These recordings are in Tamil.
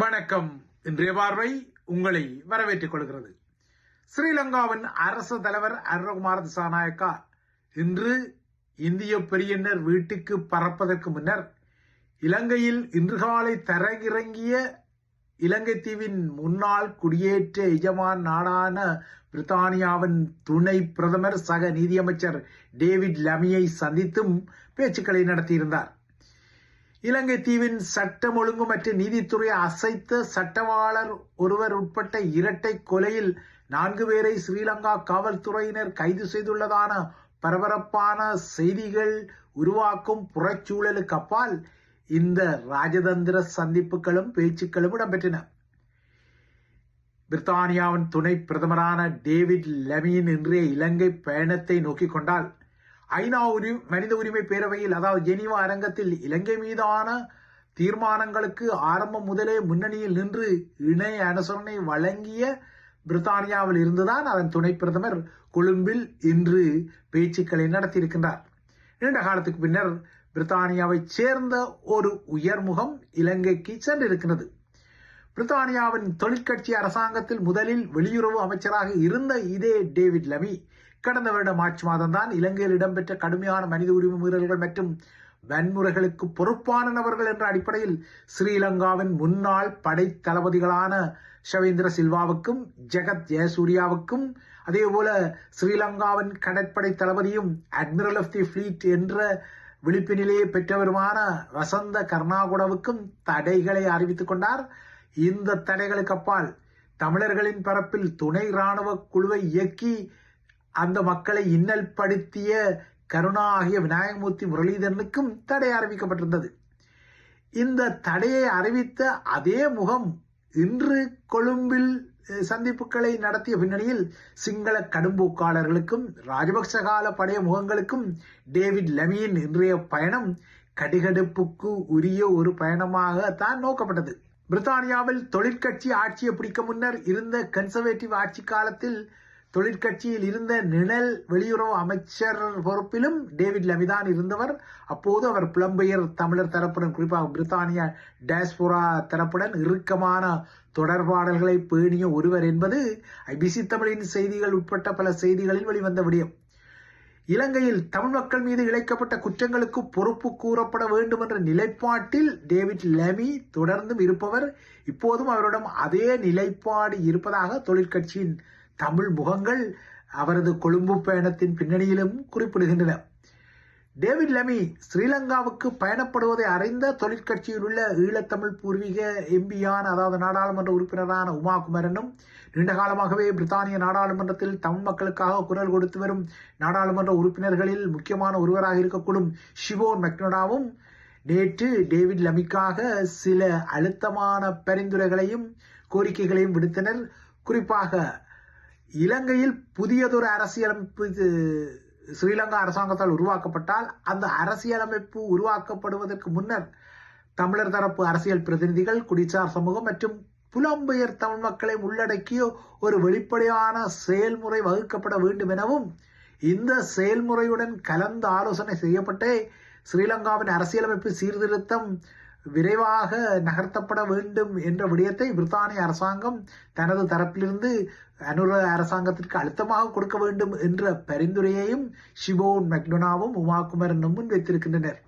வணக்கம். இன்றைய பார்வை உங்களை வரவேற்றுக் கொள்கிறது. ஸ்ரீலங்காவின் அரசு தலைவர் அருணகுமார் திசாநாயக்கா இன்று இந்திய பெரியனர் வீட்டுக்கு பறப்பதற்கு முன்னர் இலங்கையில் இன்று காலை தரகிறங்கிய இலங்கை தீவின் முன்னாள் குடியேற்ற எஜமான் நாடான பிரித்தானியாவின் துணை பிரதமர் சக நீதியமைச்சர் டேவிட் லமியை சந்தித்தும் பேச்சுக்களை நடத்தியிருந்தார். இலங்கை தீவின் சட்டம் ஒழுங்கு மற்றும் நீதித்துறை அசைத்த சட்டவாளர் ஒருவர் உட்பட்ட இரட்டை கொலையில் நான்கு பேரை ஸ்ரீலங்கா காவல்துறையினர் கைது செய்துள்ளதான பரபரப்பான செய்திகள் உருவாக்கும் புறச்சூழலுக்கு அப்பால் இந்த ராஜதந்திர சந்திப்புகளும் பேச்சுக்களும் இடம்பெற்றன. பிரித்தானியாவின் துணை பிரதமரான டேவிட் லெமியின் இன்றைய இலங்கை பயணத்தை நோக்கிக் கொண்டால் ஐநா உரி மனித உரிமை பேரவையில் அதாவது ஜெனீவா அரங்கத்தில் இலங்கை மீதான தீர்மானங்களுக்கு ஆரம்பம் முதலே முன்னணியில் நின்று இணைய அனுசரணை வழங்கிய பிரித்தானியாவில் இருந்துதான் அதன் துணை பிரதமர் கொழும்பில் இன்று பேச்சுக்களை நடத்தியிருக்கின்றார். நீண்ட காலத்துக்கு பின்னர் பிரித்தானியாவைச் சேர்ந்த ஒரு உயர்முகம் இலங்கைக்கு சென்றிருக்கிறது. பிரித்தானியாவின் தொழிற்கட்சி அரசாங்கத்தில் முதலில் வெளியுறவு அமைச்சராக இருந்த இதே டேவிட் லமி கடந்த வருடம் மார்ச் மாதம்தான் இலங்கையில் இடம்பெற்ற கடுமையான மனித உரிமை மீறல்கள் மற்றும் வன்முறைகளுக்கு பொறுப்பான நபர்கள் என்ற அடிப்படையில் ஸ்ரீலங்காவின் முன்னாள் படை தளபதிகளான ஷவேந்திர சில்வாவுக்கும் ஜெகத் ஜெயசூர்யாவுக்கும் அதேபோல ஸ்ரீலங்காவின் கடற்படை தளபதியும் அட்மிரல் ஆஃப் தி ஃபிளீட் என்ற விழிப்பினிலேயே பெற்றவருமான வசந்த கர்ணாகுடவுக்கும் தடைகளை அறிவித்துக் கொண்டார். இந்த தடைகளுக்கு அப்பால் தமிழர்களின் பரப்பில் துணை ராணுவ குழுவை இயக்கி அந்த மக்களை இன்னல்படுத்திய கருணா ஆகிய விநாயகமூர்த்தி முரளிதரனுக்கும் தடை அறிவிக்கப்பட்டிருந்தது. இந்த தடையை அறிவித்த அதே முகம் இன்று கொழும்பில் சந்திப்புகளை நடத்திய பின்னணியில் சிங்கள கடும்போக்காளர்களுக்கும் ராஜபக்ச கால படைய முகங்களுக்கும் டேவிட் லெமியின் இன்றைய பயணம் கடிகடுப்புக்கு உரிய ஒரு பயணமாக தான் நோக்கப்பட்டது. பிரித்தானியாவில் தொழிற்கட்சி ஆட்சியை பிடிக்க முன்னர் இருந்த கன்சர்வேட்டிவ் ஆட்சி காலத்தில் தொழிற்கட்சியில் இருந்த நிழல் வெளியுறவு அமைச்சர் பொறுப்பிலும் டேவிட் லமிதான் இருந்தவர். அப்போது அவர் புலம்பெயர் தமிழர் தரப்புடன் குறிப்பாக பிரித்தானிய டேஸ்போரா தரப்புடன் இறுக்கமான தொடர்பாடல்களை பேணிய ஒருவர் என்பது ஐபிசி தமிழின் செய்திகள் உட்பட்ட பல செய்திகளில் வெளிவந்த விடயம். இலங்கையில் தமிழ் மக்கள் மீது இழைக்கப்பட்ட குற்றங்களுக்கு பொறுப்பு கூறப்பட வேண்டும் என்ற நிலைப்பாட்டில் டேவிட் லெமி தொடர்ந்தும் இருப்பவர். இப்போதும் அவரிடம் அதே நிலைப்பாடு இருப்பதாக தொழிற்கட்சியின் தமிழ் முகங்கள் அவரது கொழும்பு பயணத்தின் பின்னணியிலும் குறிப்பிடுகின்றன. டேவிட் லெமி ஸ்ரீலங்காவுக்கு பயணப்படுவதை அறிந்த தொழிற்கட்சியில் உள்ள ஈழத்தமிழ் பூர்வீக எம்பியான அதாவது நாடாளுமன்ற உறுப்பினரான உமா குமரனும் நீண்ட காலமாகவே பிரித்தானிய நாடாளுமன்றத்தில் தமிழ் மக்களுக்காக குரல் கொடுத்து வரும் நாடாளுமன்ற உறுப்பினர்களில் முக்கியமான ஒருவராக இருக்கக்கூடும் ஷிவோன் மெக்னோடாவும் நேற்று டேவிட் லமிக்காக சில அழுத்தமான பரிந்துரைகளையும் கோரிக்கைகளையும் விடுத்தனர். குறிப்பாக இலங்கையில் புதியதொரு அரசியலமைப்பு ஸ்ரீலங்கா அரசாங்கத்தால் உருவாக்கப்பட்டால் அந்த அரசியலமைப்பு உருவாக்கப்படுவதற்கு முன்னர் தமிழர் தரப்பு அரசியல் பிரதிநிதிகள் குடிசார் சமூகம் மற்றும் புலம்பெயர் தமிழ் மக்களை உள்ளடக்கிய ஒரு வெளிப்படையான செயல்முறை வகுக்கப்பட வேண்டும் எனவும் இந்த செயல்முறையுடன் கலந்து ஆலோசனை செய்யப்பட்டே ஸ்ரீலங்காவின் அரசியலமைப்பு சீர்திருத்தம் விரைவாக நகர்த்தப்பட வேண்டும் என்ற விடயத்தை பிரித்தானிய அரசாங்கம் தனது தரப்பிலிருந்து அனுர அரசாங்கத்திற்கு அழுத்தமாக கொடுக்க வேண்டும் என்ற பரிந்துரையையும் ஷிபோன் மெக்டோனாவும் உமாகுமரனும் முன்வைத்திருக்கின்றனர்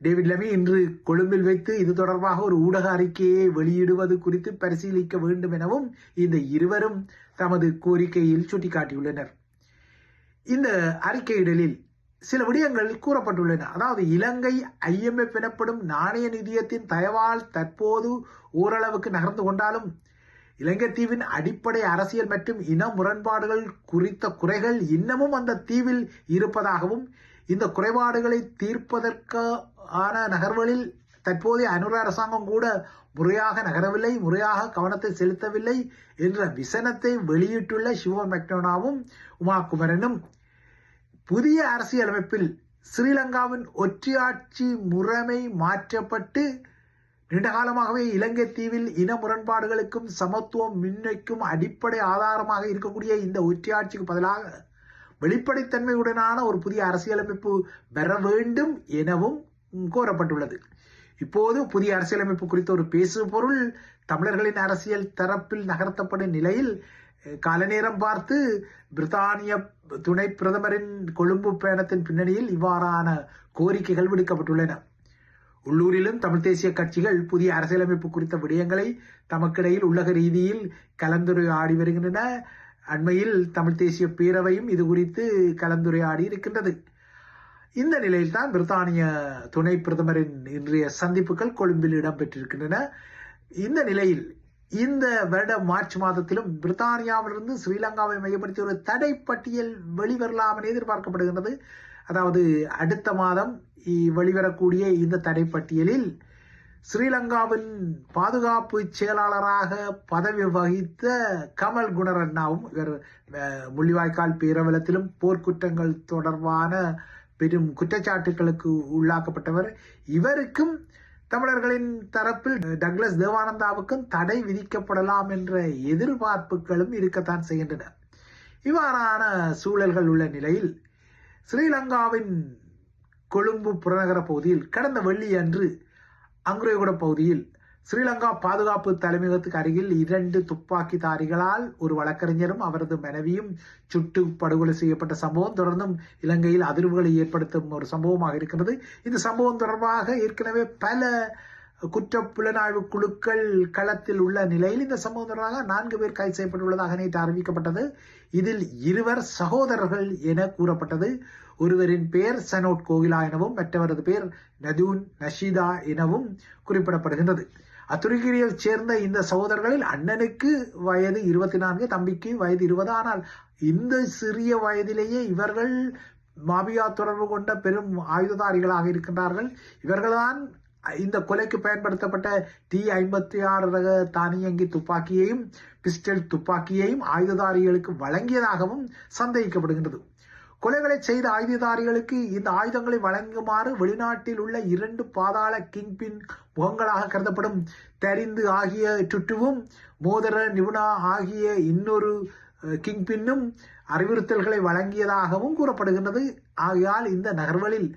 டேவிட் லமி இன்று கொழும்பில் வைத்து இது தொடர்பாக ஒரு ஊடக அறிக்கையை வெளியிடுவது குறித்து பரிசீலிக்க வேண்டும் எனவும் இந்த இருவரும் தமது கோரிக்கையில் சுட்டிக்காட்டியுள்ளனர். இந்த அறிக்கையிடலில் சில விடயங்கள் கூறப்பட்டுள்ளன. அதாவது இலங்கை ஐஎம்எஃப் எனப்படும் நாணய நிதியத்தின் தயவால் தற்போது ஓரளவுக்கு நகர்ந்து கொண்டாலும் இலங்கை தீவின் அடிப்படை அரசியல் மற்றும் இன முரண்பாடுகள் குறித்த குறைகள் இன்னமும் அந்த தீவில் இருப்பதாகவும் இந்த குறைபாடுகளை தீர்ப்பதற்கான நகர்வுகளில் தற்போதைய அனுர அரசாங்கம் கூட முறையாக நகரவில்லை முறையாக கவனத்தை செலுத்தவில்லை என்ற விசனத்தை வெளியிட்டுள்ள சிவன் மெக்டோனாவும் உமா குமரனும் புதிய அரசியலமைப்பில் ஸ்ரீலங்காவின் ஒற்றையாட்சி முறைமை மாற்றப்பட்டு நீண்டகாலமாகவே இலங்கை தீவில் இன முரண்பாடுகளுக்கும் சமத்துவம் மின்னைக்கும் அடிப்படை ஆதாரமாக இருக்கக்கூடிய இந்த ஒற்றையாட்சிக்கு பதிலாக வெளிப்படைத்தன்மையுடனான ஒரு புதிய அரசியலமைப்பு பெற வேண்டும் எனவும் கோரப்பட்டுள்ளது. இப்போது புதிய அரசியலமைப்பு குறித்த ஒரு பேசு பொருள் தமிழர்களின் அரசியல் தரப்பில் நகர்த்தப்படும் நிலையில் காலநேரம் பார்த்து பிரித்தானிய துணை பிரதமரின் கொழும்பு பயணத்தின் பின்னணியில் இவ்வாறான கோரிக்கைகள் விடுக்கப்பட்டுள்ளன. உள்ளூரிலும் தமிழ் தேசிய கட்சிகள் புதிய அரசியலமைப்பு குறித்த விடயங்களை தமக்கிடையில் உள்ளக ரீதியில் கலந்துரையாடி வருகின்றன. அண்மையில் தமிழ் தேசிய பேரவையும் இது குறித்து கலந்துரையாடி இருக்கின்றது. இந்த நிலையில்தான் பிரித்தானிய துணை பிரதமரின் இன்றைய சந்திப்புகள் கொழும்பில் இடம்பெற்றிருக்கின்றன. இந்த நிலையில் இந்த வருட மார்ச் மாதத்திலும் பிரித்தானியாவிலிருந்து ஸ்ரீலங்காவை மையப்படுத்தி ஒரு தடை பட்டியல் வெளிவரலாம் என எதிர்பார்க்கப்படுகின்றது. அதாவது அடுத்த மாதம் இ- வெளிவரக்கூடிய இந்த தடை பட்டியலில் ஸ்ரீலங்காவின் பாதுகாப்பு செயலாளராக பதவி வகித்த கமல் குணரட்னாவும் இவர் முள்ளிவாய்க்கால் பேரவலத்திலும் போர்க்குற்றங்கள் தொடர்பான பெரும் குற்றச்சாட்டுகளுக்கு உள்ளாக்கப்பட்டவர். இவருக்கும் தமிழர்களின் தரப்பில் டக்ளஸ் தேவானந்தாவுக்கும் தடை விதிக்கப்படலாம் என்ற எதிர்பார்ப்புகளும் இருக்கத்தான் செய்கின்றன. இவ்வாறான சூழல்கள் உள்ள நிலையில் ஸ்ரீலங்காவின் கொழும்பு புறநகர பகுதியில் கடந்த வெள்ளி அன்று அங்குரேகுட பகுதியில் ஸ்ரீலங்கா பாதுகாப்பு தலைமையகத்துக்கு அருகில் இரண்டு துப்பாக்கிதாரிகளால் ஒரு வழக்கறிஞரும் அவரது மனைவியும் சுட்டு படுகொலை செய்யப்பட்ட சம்பவம் தொடர்ந்தும் இலங்கையில் அதிர்வுகளை ஏற்படுத்தும் ஒரு சம்பவமாக இருக்கிறது. இந்த சம்பவம் தொடர்பாக ஏற்கனவே பல குற்ற புலனாய்வு குழுக்கள் களத்தில் உள்ள நிலையில் இந்த சம்பவம் தொடர்பாக நான்கு பேர் கைது செய்யப்பட்டுள்ளதாக நேற்று அறிவிக்கப்பட்டது. இதில் இருவர் சகோதரர்கள் என கூறப்பட்டது. ஒருவரின் பெயர் சனோட் கோகிலா எனவும் மற்றவரது பெயர் நதூன் நஷீதா எனவும் குறிப்பிடப்படுகின்றது. அத்துருகிரியைச் சேர்ந்த இந்த சகோதரர்களில் அண்ணனுக்கு வயது இருபத்தி நான்கு தம்பிக்கு வயது இருபது. ஆனால் இந்த சிறிய வயதிலேயே இவர்கள் மாபியா தொடர்பு கொண்ட பெரும் ஆயுததாரிகளாக இருக்கின்றார்கள். இவர்கள்தான் இந்த கொலைக்கு பயன்படுத்தப்பட்ட டி ஐம்பத்தி ஆறு ரக தானியங்கி துப்பாக்கியையும் பிஸ்டல் துப்பாக்கியையும் ஆயுததாரிகளுக்கு வழங்கியதாகவும் சந்தேகிக்கப்படுகின்றது. கொலைகளை செய்த ஆயுததாரிகளுக்கு இந்த ஆயுதங்களை வழங்குமாறு வெளிநாட்டில் உள்ள இரண்டு பாதாள கிங்பின் முகங்களாக கருதப்படும் தெரிந்து ஆகிய சுற்றுவும் மோதர நிபுணா ஆகிய இன்னொரு கிங்பின்னும் அறிவுறுத்தல்களை வழங்கியதாகவும் கூறப்படுகின்றது. ஆகையால் இந்த நகர்வலில்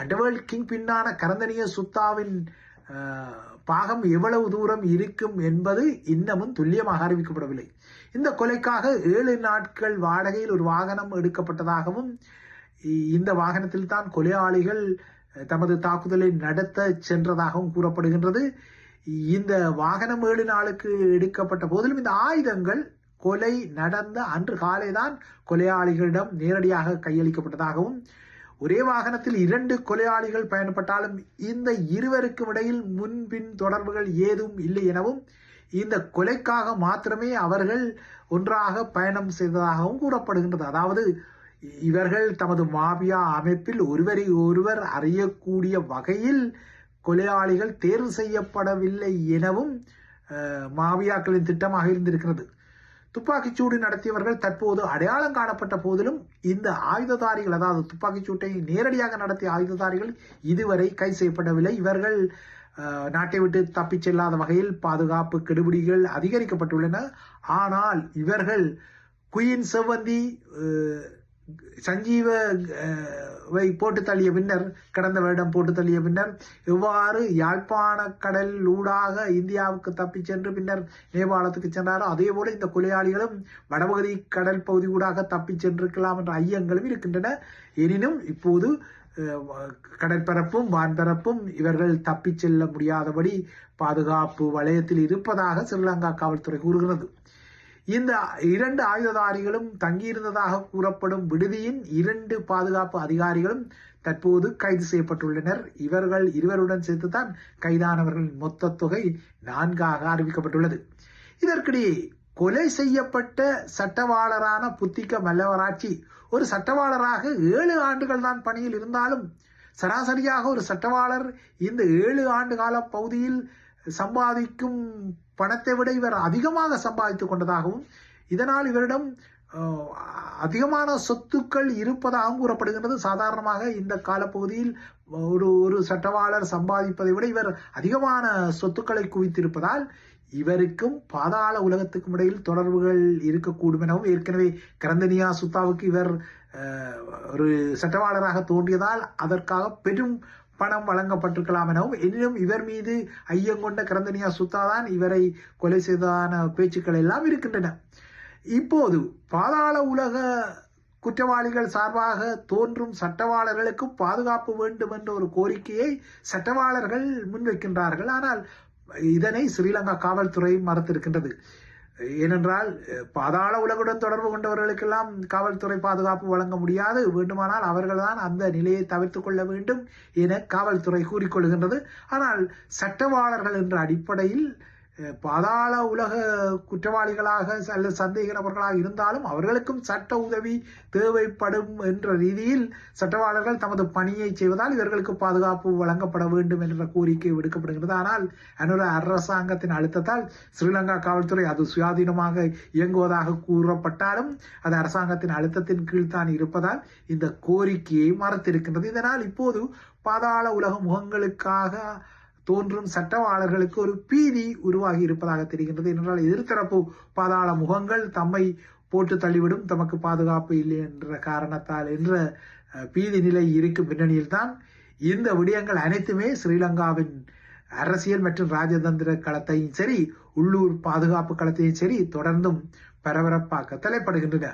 அண்டவேல் கிங் பின்னான கரந்தனிய சுத்தாவின் பாகம் எவ்வளவு தூரம் இருக்கும் என்பது இன்னமும் துல்லியமாக அறிவிக்கப்படவில்லை. இந்த கொலைக்காக ஏழு நாட்கள் வாடகையில் ஒரு வாகனம் எடுக்கப்பட்டதாகவும் இ- இந்த வாகனத்தில் தான் கொலையாளிகள் தமது தாக்குதலை நடத்த சென்றதாகவும் கூறப்படுகின்றது. இந்த வாகனம் ஏழு நாளுக்கு எடுக்கப்பட்ட போதிலும் இந்த ஆயுதங்கள் கொலை நடந்த அன்று காலைதான் கொலையாளிகளிடம் நேரடியாக கையளிக்கப்பட்டதாகவும் ஒரே வாகனத்தில் இரண்டு கொலையாளிகள் பயணப்பட்டாலும் இந்த இருவருக்கும் இடையில் முன்பின் தொடர்புகள் ஏதும் இல்லை எனவும் இந்த கொலைக்காக மாத்திரமே அவர்கள் ஒன்றாக பயணம் செய்ததாகவும் கூறப்படுகின்றது. அதாவது இவர்கள் தமது மாபியா அமைப்பில் ஒருவரை ஒருவர் அறியக்கூடிய வகையில் கொலையாளிகள் தேர்வு செய்யப்படவில்லை எனவும் மாவியாக்களின் மாபியாக்களின் திட்டமாக இருந்திருக்கிறது. துப்பாக்கிச்சூடு நடத்தியவர்கள் தற்போது அடையாளம் காணப்பட்ட போதிலும் இந்த ஆயுததாரிகள் அதாவது துப்பாக்கிச்சூட்டை நேரடியாக நடத்திய ஆயுததாரிகள் இதுவரை கை செய்யப்படவில்லை. இவர்கள் நாட்டை விட்டு தப்பிச் செல்லாத வகையில் பாதுகாப்பு கெடுபிடிகள் அதிகரிக்கப்பட்டுள்ளன. ஆனால் இவர்கள் குயின் செவ்வந்தி சஞ்சீவ வை போட்டு தள்ளிய பின்னர் கடந்த வருடம் போட்டு தள்ளிய பின்னர் எவ்வாறு யாழ்ப்பாண கடல் ஊடாக இந்தியாவுக்கு தப்பிச் சென்று பின்னர் நேபாளத்துக்கு சென்றாரோ அதே போல இந்த கொலையாளிகளும் வடபகுதி கடல் பகுதி ஊடாக தப்பிச் சென்றிருக்கலாம் என்ற ஐயங்களும் இருக்கின்றன. எனினும் இப்போது கடற்பரப்பும் வான்பரப்பும் இவர்கள் தப்பிச் செல்ல முடியாதபடி பாதுகாப்பு வலயத்தில் இருப்பதாக ஸ்ரீலங்கா காவல்துறை கூறுகிறது. இந்த இரண்டு ஆயுததாரிகளும் தங்கியிருந்ததாக கூறப்படும் விடுதியின் இரண்டு பாதுகாப்பு அதிகாரிகளும் தற்போது கைது செய்யப்பட்டுள்ளனர். இவர்கள் இருவருடன் சேர்த்துதான் கைதானவர்களின் மொத்த தொகை நான்காக அறிவிக்கப்பட்டுள்ளது. இதற்கிடையே கொலை செய்யப்பட்ட சட்டவாளரான புத்திக மல்லவராட்சி ஒரு சட்டவாளராக ஏழு ஆண்டுகள் தான் பணியில் இருந்தாலும் சராசரியாக ஒரு சட்டவாளர் இந்த ஏழு ஆண்டு கால பகுதியில் சம்பாதிக்கும் பணத்தை விட இவர் அதிகமாக சம்பாதித்துக் கொண்டதாகவும் இதனால் இவரிடம் அதிகமான சொத்துக்கள் இருப்பதாகவும் கூறப்படுகின்றது. சாதாரணமாக இந்த காலப்பகுதியில் ஒரு ஒரு சட்டவாளர் சம்பாதிப்பதை விட இவர் அதிகமான சொத்துக்களை குவித்திருப்பதால் இவருக்கும் பாதாள உலகத்துக்கும் இடையில் தொடர்புகள் இருக்கக்கூடும் எனவும் ஏற்கனவே கரந்தனியா சுத்தாவுக்கு இவர் ஒரு சட்டவாளராக தோன்றியதால் அதற்காக பெரும் பணம் வழங்கப்பட்டிருக்கலாம் எனவும் எனினும் இவர் மீது ஐயம் கொண்ட சுத்தாதான் இவரை கொலை செய்ததான பேச்சுக்கள் எல்லாம் இருக்கின்றன. இப்போது பாதாள உலக குற்றவாளிகள் சார்பாக தோன்றும் சட்டவாளர்களுக்கு பாதுகாப்பு வேண்டும் என்ற ஒரு கோரிக்கையை சட்டவாளர்கள் முன்வைக்கின்றார்கள். ஆனால் இதனை ஸ்ரீலங்கா காவல்துறை மறுத்திருக்கின்றது. ஏனென்றால் பாதாள உலகுடன் தொடர்பு கொண்டவர்களுக்கெல்லாம் காவல்துறை பாதுகாப்பு வழங்க முடியாது. வேண்டுமானால் அவர்கள்தான் அந்த நிலையை தவிர்த்து கொள்ள வேண்டும் என காவல்துறை கூறிக்கொள்கின்றது ஆனால் சட்டவாளர்கள் என்ற அடிப்படையில் பாதாள உலக குற்றவாளிகளாக அல்லது சந்தேக நபர்களாக இருந்தாலும் அவர்களுக்கும் சட்ட உதவி தேவைப்படும் என்ற ரீதியில் சட்டவாளர்கள் தமது பணியை செய்வதால் இவர்களுக்கு பாதுகாப்பு வழங்கப்பட வேண்டும் என்ற கோரிக்கை விடுக்கப்படுகிறது ஆனால் அனுர அரசாங்கத்தின் அழுத்தத்தால் ஸ்ரீலங்கா காவல்துறை அது சுயாதீனமாக இயங்குவதாக கூறப்பட்டாலும் அது அரசாங்கத்தின் அழுத்தத்தின் கீழ் தான் இருப்பதால் இந்த கோரிக்கையை மறத்திருக்கின்றது. இதனால் இப்போது பாதாள உலக முகங்களுக்காக தோன்றும் சட்டவாளர்களுக்கு ஒரு பீதி உருவாகி இருப்பதாக தெரிகின்றது. என்றால் எதிர்த்தரப்பு பாதாள முகங்கள் தம்மை போட்டு தள்ளிவிடும். தமக்கு பாதுகாப்பு இல்லை என்ற காரணத்தால் என்ற பீதி நிலை இருக்கும் பின்னணியில் தான் இந்த விடயங்கள் அனைத்துமே ஸ்ரீலங்காவின் அரசியல் மற்றும் ராஜதந்திர களத்தையும் சரி உள்ளூர் பாதுகாப்பு களத்தையும் சரி தொடர்ந்தும் பரபரப்பாக்க தலைப்படுகின்றன.